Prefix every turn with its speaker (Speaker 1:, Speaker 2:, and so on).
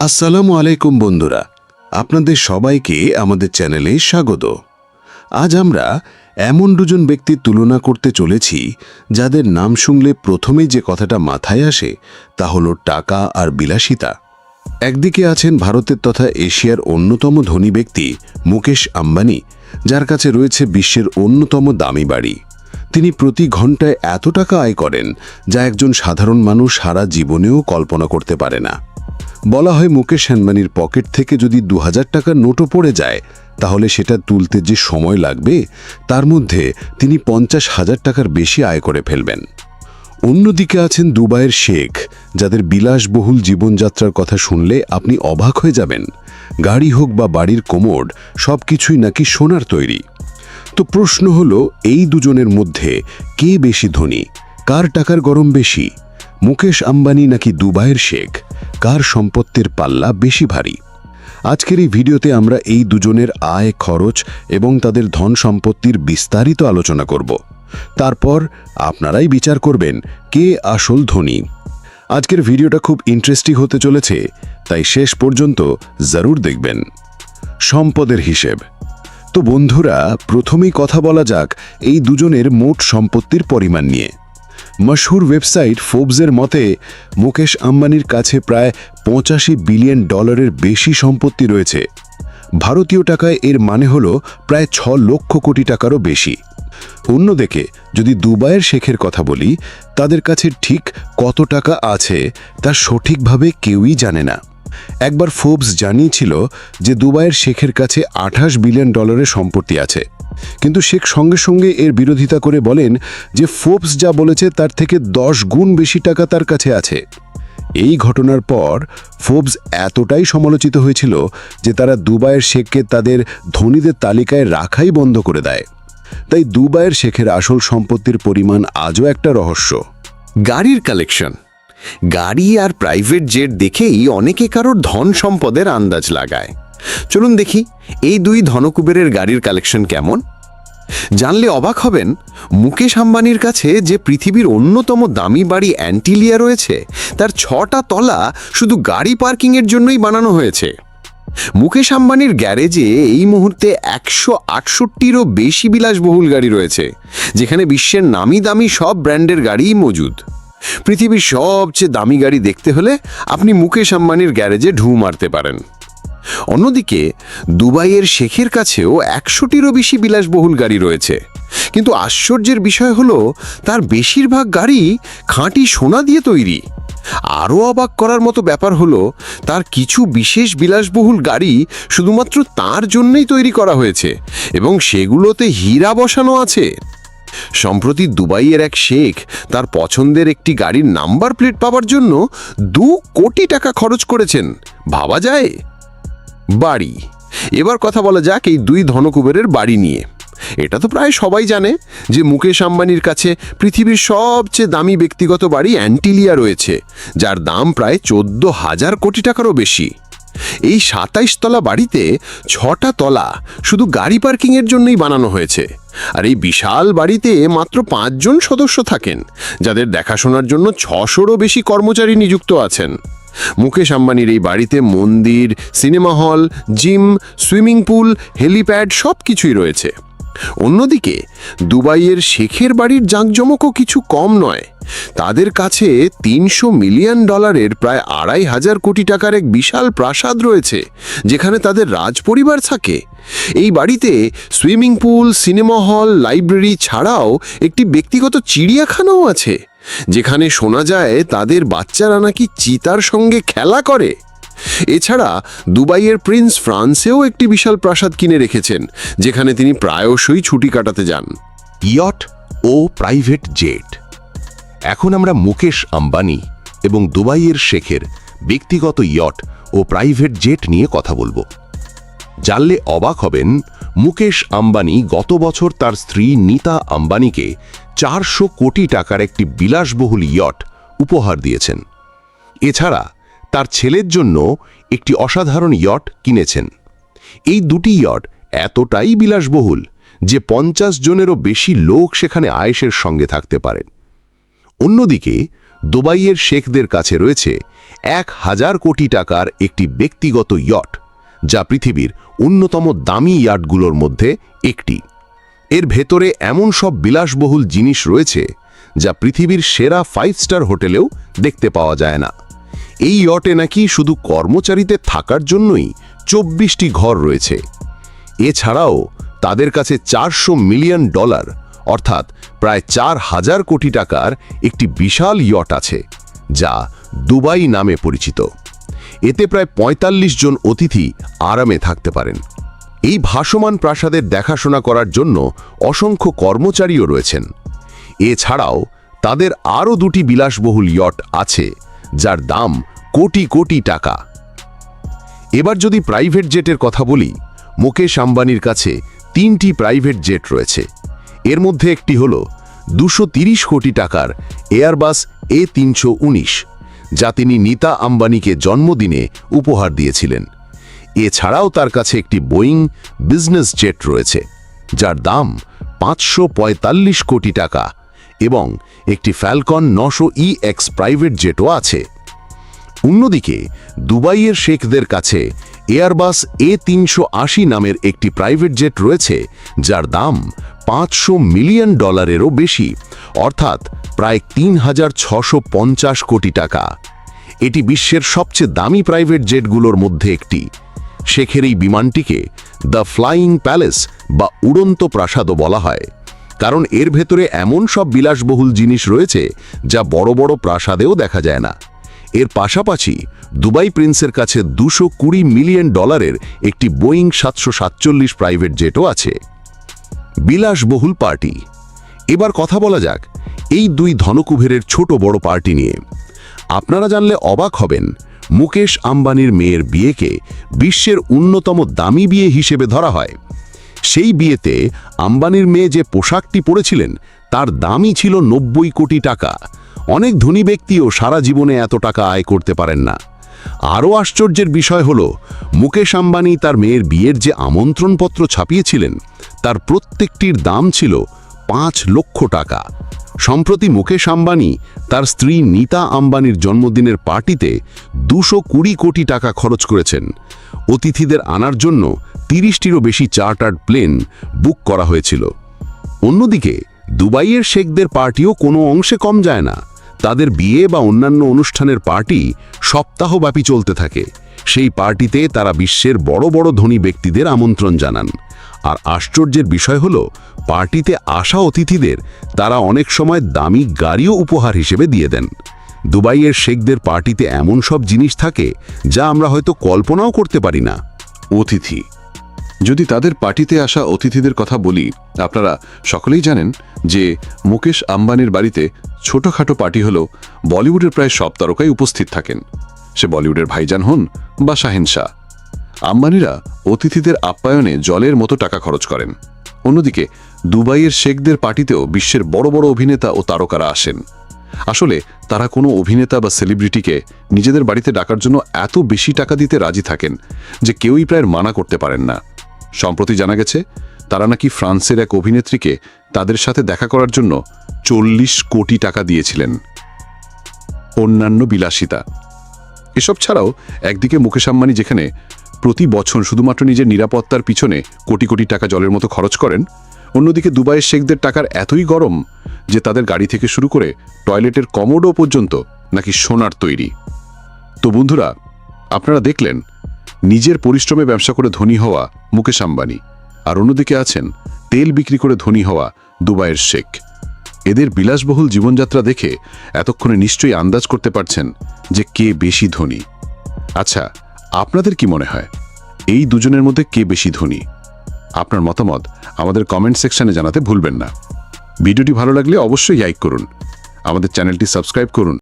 Speaker 1: আসসালামু আলাইকুম বন্ধুরা, আপনাদের সবাইকে আমাদের চ্যানেলে স্বাগত। আজ আমরা এমন দুজন ব্যক্তির তুলনা করতে চলেছি, যাদের নাম শুনলে প্রথমেই যে কথাটা মাথায় আসে তা হলো টাকা আর বিলাসিতা। একদিকে আছেন ভারতের তথা এশিয়ার অন্যতম ধনী ব্যক্তি মুকেশ আম্বানি, যার কাছে রয়েছে বিশ্বের অন্যতম দামি বাড়ি। তিনি প্রতি ঘন্টায় এত টাকা আয় করেন, যা একজন সাধারণ মানুষ সারা জীবনেও কল্পনা করতে পারে না। বলা হয় মুকেশ আম্বানির পকেট থেকে যদি দু হাজার টাকার নোটও পড়ে যায়, তাহলে সেটা তুলতে যে সময় লাগবে, তার মধ্যে তিনি পঞ্চাশ হাজার টাকার বেশি আয় করে ফেলবেন। অন্যদিকে আছেন দুবাইয়ের শেখ, যাদের বিলাসবহুল জীবনযাত্রার কথা শুনলে আপনি অবাক হয়ে যাবেন। গাড়ি হোক বা বাড়ির কোমোড সব কিছুই নাকি সোনার তৈরি। তো প্রশ্ন হলো, এই দুজনের মধ্যে কে বেশি ধনী? কার টাকার গরম বেশি? মুকেশ আম্বানি নাকি দুবাইয়ের শেখ? কার সম্পত্তির পাল্লা বেশি ভারী? আজকের এই ভিডিওতে আমরা এই দুজনের আয় খরচ এবং তাদের ধন সম্পত্তির বিস্তারিত আলোচনা করব। তারপর আপনারাই বিচার করবেন কে আসল ধনী। আজকের ভিডিওটা খুব ইন্টারেস্টিং হতে চলেছে, তাই শেষ পর্যন্ত জরুর দেখবেন। সম্পদের হিসেব। তো বন্ধুরা, প্রথমেই কথা বলা যাক এই দুজনের মোট সম্পত্তির পরিমাণ নিয়ে। মশহুর ওয়েবসাইট ফোবসের মতে, মুকেশ আম্বানির কাছে প্রায় পঁচাশি বিলিয়ন ডলারের বেশি সম্পত্তি রয়েছে। ভারতীয় টাকায় এর মানে হল প্রায় ছ লক্ষ কোটি টাকারও বেশি। অন্যদিকে, যদি দুবাইয়ের শেখের কথা বলি, তাদের কাছে ঠিক কত টাকা আছে তা সঠিকভাবে কেউই জানে না। একবার ফোবস জানিয়েছিল যে দুবাইয়ের শেখের কাছে আঠাশ বিলিয়ন ডলারের সম্পত্তি আছে। কিন্তু শেখ সঙ্গে সঙ্গে এর বিরোধিতা করে বলেন যে ফোবস যা বলেছে তার থেকে দশ গুণ বেশি টাকা তার কাছে আছে। এই ঘটনার পর ফোবস এতটাই সমালোচিত হয়েছিল যে তারা দুবাইয়ের শেখকে তাদের ধনীদের তালিকায় রাখাই বন্ধ করে দেয়। তাই দুবাইয়ের শেখের আসল সম্পত্তির পরিমাণ আজও একটা রহস্য।
Speaker 2: গাড়ির কালেকশন। গাড়ি আর প্রাইভেট জেট দেখেই অনেকে কারোর ধন সম্পদের আন্দাজ লাগায়। চলুন দেখি, এই দুই ধনকুবেরের গাড়ির কালেকশন কেমন? জানলে অবাক হবেন, মুকেশ আম্বানির কাছে যে পৃথিবীর অন্যতম দামি বাড়ি অ্যান্টিলিয়া রয়েছে, তার ছটা তলা শুধু গাড়ি পার্কিংয়ের জন্যই বানানো হয়েছে। মুকেশ আম্বানির গ্যারেজে এই মুহূর্তে একশো আটষট্টিরও বেশি বিলাসবহুল গাড়ি রয়েছে, যেখানে বিশ্বের নামি দামি সব ব্র্যান্ডের গাড়িই মজুদ। পৃথিবীর সবচেয়ে দামি গাড়ি দেখতে হলে আপনি মুকেশ আম্বানির গ্যারেজে ঢু মারতে পারেন। অন্যদিকে, দুবাইয়ের শেখের কাছেও একশোটিরও বেশি বিলাসবহুল গাড়ি রয়েছে। কিন্তু আশ্চর্যের বিষয় হলো, তার বেশিরভাগ গাড়ি খাঁটি সোনা দিয়ে তৈরি। আরও অবাক করার মতো ব্যাপার হলো, তার কিছু বিশেষ বিলাসবহুল গাড়ি শুধুমাত্র তার জন্যই তৈরি করা হয়েছে এবং সেগুলোতে হীরা বসানো আছে। সম্প্রতি দুবাইয়ের এক শেখ তার পছন্দের একটি গাড়ির নাম্বার প্লেট পাওয়ার জন্য দু কোটি টাকা খরচ করেছেন। ভাবা যায়? বাড়ি। এবার কথা বলা যাক এই দুই ধনকুবেরের বাড়ি নিয়ে। এটা তো প্রায় সবাই জানে যে মুকেশ আম্বানির কাছে পৃথিবীর সবচেয়ে দামি ব্যক্তিগত বাড়ি অ্যান্টিলিয়া রয়েছে, যার দাম প্রায় চোদ্দ হাজার কোটি টাকারও বেশি। এই সাতাইশ তলা বাড়িতে ছটা তলা শুধু গাড়ি পার্কিংয়ের জন্যই বানানো হয়েছে। আর এই বিশাল বাড়িতে মাত্র পাঁচজন সদস্য থাকেন, যাদের দেখাশোনার জন্য ছশোরও বেশি কর্মচারী নিযুক্ত আছেন। মুকেশ আম্বানির এই বাড়িতে মন্দির, cinema hall, gym, swimming pool, helipad সব কিছুই রয়েছে। অন্যদিকে, দুবাইয়ের শেখের বাড়ির জাঁকজমকও কিছু কম নয়। তাদের কাছে তিনশো মিলিয়ন ডলারের প্রায় আড়াই হাজার কোটি টাকার এক বিশাল প্রাসাদ রয়েছে, যেখানে তাদের রাজপরিবার থাকে। এই বাড়িতে swimming pool, cinema hall, library ছাড়াও একটি ব্যক্তিগত চিড়িয়াখানাও আছে, যেখানে শোনা যায় তাদের বাচ্চারা নাকি চিতার সঙ্গে খেলা করে। এছাড়া দুবাইয়ের প্রিন্স ফ্রান্সেও একটি বিশাল প্রাসাদ কিনে রেখেছেন, যেখানে তিনি প্রায়শই ছুটি কাটাতে যান।
Speaker 3: ইয়ট ও প্রাইভেট জেট। এখন আমরা মুকেশ আম্বানি এবং দুবাইয়ের শেখের ব্যক্তিগত ইয়ট ও প্রাইভেট জেট নিয়ে কথা বলব। জানলে অবাক হবেন, মুকেশ আম্বানি গত বছর তার স্ত্রী নীতা আম্বানিকে চারশো কোটি টাকার একটি বিলাসবহুল ইয়ট উপহার দিয়েছেন। এছাড়া তার ছেলের জন্য একটি অসাধারণ ইয়ট কিনেছেন। এই দুটি ইয়ট এতটাই বিলাসবহুল যে পঞ্চাশ জনেরও বেশি লোক সেখানে আয়েসের সঙ্গে থাকতে পারেন। অন্যদিকে দুবাইয়ের শেখদের কাছে রয়েছে
Speaker 2: এক হাজার কোটি টাকার একটি ব্যক্তিগত ইয়ট, যা পৃথিবীর অন্যতম দামি ইয়াটগুলোর মধ্যে একটি। এর ভেতরে এমন সব বিলাসবহুল জিনিস রয়েছে যা পৃথিবীর সেরা ফাইভ স্টার হোটেলেও দেখতে পাওয়া যায় না। এই ইয়টে নাকি শুধু কর্মচারীদের থাকার জন্যই চব্বিশটি ঘর রয়েছে। এছাড়াও তাদের কাছে চারশো মিলিয়ন ডলার, অর্থাৎ প্রায় চার হাজার কোটি টাকার একটি বিশাল ইয়ট আছে, যা দুবাই নামে পরিচিত। এতে প্রায় ৪৫ জন অতিথি আরামে থাকতে পারেন। এই ভাসমান প্রাসাদের দেখাশোনা করার জন্য অসংখ্য কর্মচারীও রয়েছেন। এছাড়াও তাদের আরও দুটি বিলাসবহুল ইয়ট আছে যার দাম কোটি কোটি টাকা। এবার যদি প্রাইভেট জেটের কথা বলি, মুকেশ আম্বানির কাছে তিনটি প্রাইভেট জেট রয়েছে। এর মধ্যে একটি হল দুশো কোটি টাকার এয়ারবাস এ তিনশো উনিশ, যা তিনি নীতা আম্বানিকে জন্মদিনে উপহার দিয়েছিলেন। এছাড়াও তার কাছে একটি বোয়িং বিজনেস জেট রয়েছে, যার দাম পাঁচশো পঁয়তাল্লিশ কোটি টাকা। এবং একটি ফ্যালকন নশো ই এক্স প্রাইভেট জেটও আছে। অন্যদিকে, দুবাইয়ের শেখদের কাছে এয়ারবাস এ তিনশো আশি নামের একটি প্রাইভেট জেট রয়েছে, যার দাম পাঁচশো মিলিয়ন ডলারেরও বেশি, অর্থাৎ প্রায় তিন কোটি টাকা। এটি বিশ্বের সবচেয়ে দামি প্রাইভেট জেটগুলোর মধ্যে একটি। শেখের এই বিমানটিকে দ্য ফ্লাইং প্যালেস বা উড়ন্ত প্রাসাদও বলা হয়। কারণ এর ভেতরে এমন সব বিলাসবহুল জিনিস রয়েছে যা বড় বড় প্রাসাদেও দেখা যায় না। এর পাশাপাশি দুবাই প্রিন্সের কাছে দুশো কুড়ি মিলিয়ন ডলারের একটি বোয়িং সাতশো সাতচল্লিশ প্রাইভেট জেটও আছে। বিলাসবহুল পার্টি। এবার কথা বলা যাক এই দুই ধনকুবেরের ছোট বড় পার্টি নিয়ে। আপনারা জানলে অবাক হবেন, মুকেশ আম্বানির মেয়ের বিয়েকে বিশ্বের অন্যতম দামি বিয়ে হিসেবে ধরা হয়। সেই বিয়েতে আম্বানির মেয়ে যে পোশাকটি পরেছিলেন, তার দামই ছিল নব্বই কোটি টাকা। অনেক ধনী ব্যক্তিও সারা জীবনে এত টাকা আয় করতে পারেন না। আরও আশ্চর্যের বিষয় হল, মুকেশ আম্বানি তার মেয়ের বিয়ের যে আমন্ত্রণপত্র ছাপিয়েছিলেন, তার প্রত্যেকটির দাম ছিল পাঁচ লক্ষ টাকা। সম্প্রতি মুকেশ আম্বানি তার স্ত্রী নীতা আম্বানির জন্মদিনের পার্টিতে দুশো কুড়ি কোটি টাকা খরচ করেছেন। অতিথিদের আনার জন্য তিরিশটিরও বেশি চার্টার্ড প্লেন বুক করা হয়েছিল। অন্যদিকে, দুবাইয়ের শেখদের পার্টিও কোনো অংশে কম যায় না। তাদের বিয়ে বা অন্যান্য অনুষ্ঠানের পার্টি সপ্তাহব্যাপী চলতে থাকে। সেই পার্টিতে তারা বিশ্বের বড় বড় ধনী ব্যক্তিদের আমন্ত্রণ জানান। আর আশ্চর্যের বিষয় হল, পার্টিতে আসা অতিথিদের তারা অনেক সময় দামি গাড়িও উপহার হিসেবে দিয়ে দেন। দুবাইয়ের শেখদের পার্টিতে এমন সব জিনিস থাকে যা আমরা হয়তো কল্পনাও করতে পারি না।
Speaker 4: অতিথি, যদি তাদের পার্টিতে আসা অতিথিদের কথা বলি, আপনারা সকলেই জানেন যে মুকেশ আম্বানির বাড়িতে ছোটখাটো পার্টি হলেও বলিউডের প্রায় সব তারকাই উপস্থিত থাকেন। সে বলিউডের ভাইজান হন বা শাহিন শাহ। আম্বানিরা অতিথিদের আপ্যায়নে জলের মতো টাকা খরচ করেন। অন্যদিকে, দুবাইয়ের শেখদের পার্টিতেও বিশ্বের বড় বড় অভিনেতা ও তারকারা আসেন। আসলে, তারা কোনো অভিনেতা বা সেলিব্রিটিকে নিজেদের বাড়িতে ডাকার জন্য এত বেশি টাকা দিতে রাজি থাকেন যে কেউই প্রায় মানা করতে পারেন না। সম্প্রতি জানা গেছে, তারা নাকি ফ্রান্সের এক অভিনেত্রীকে তাদের সাথে দেখা করার জন্য চল্লিশ কোটি টাকা দিয়েছিলেন। অন্যান্য বিলাসিতা। এসব ছাড়াও, একদিকে মুকেশ আম্বানি যেখানে প্রতি বছর শুধুমাত্র নিজের নিরাপত্তার পিছনে কোটি কোটি টাকা জলের মতো খরচ করেন, অন্যদিকে দুবাইয়ের শেখদের টাকার এতই গরম যে তাদের গাড়ি থেকে শুরু করে টয়লেটের কমোডও পর্যন্ত নাকি সোনার তৈরি। তো বন্ধুরা, আপনারা দেখলেন, নিজের পরিশ্রমে ব্যবসা করে ধনী হওয়া মুকেশ আম্বানি, আর অন্যদিকে আছেন তেল বিক্রি করে ধনী হওয়া দুবাইয়ের শেখ। এদের বিলাসবহুল জীবনযাত্রা দেখে এতক্ষণে নিশ্চয়ই আন্দাজ করতে পারছেন যে কে বেশি ধনী। আচ্ছা আপনাদের কি মনে হয়? এই দুজনের মধ্যে কে বেশি ধনী? আপনার মতামত আমাদের কমেন্ট সেকশনে জানাতে ভুলবেন না। ভিডিওটি ভালো লাগলে অবশ্যই লাইক করুন। আমাদের চ্যানেলটি সাবস্ক্রাইব করুন।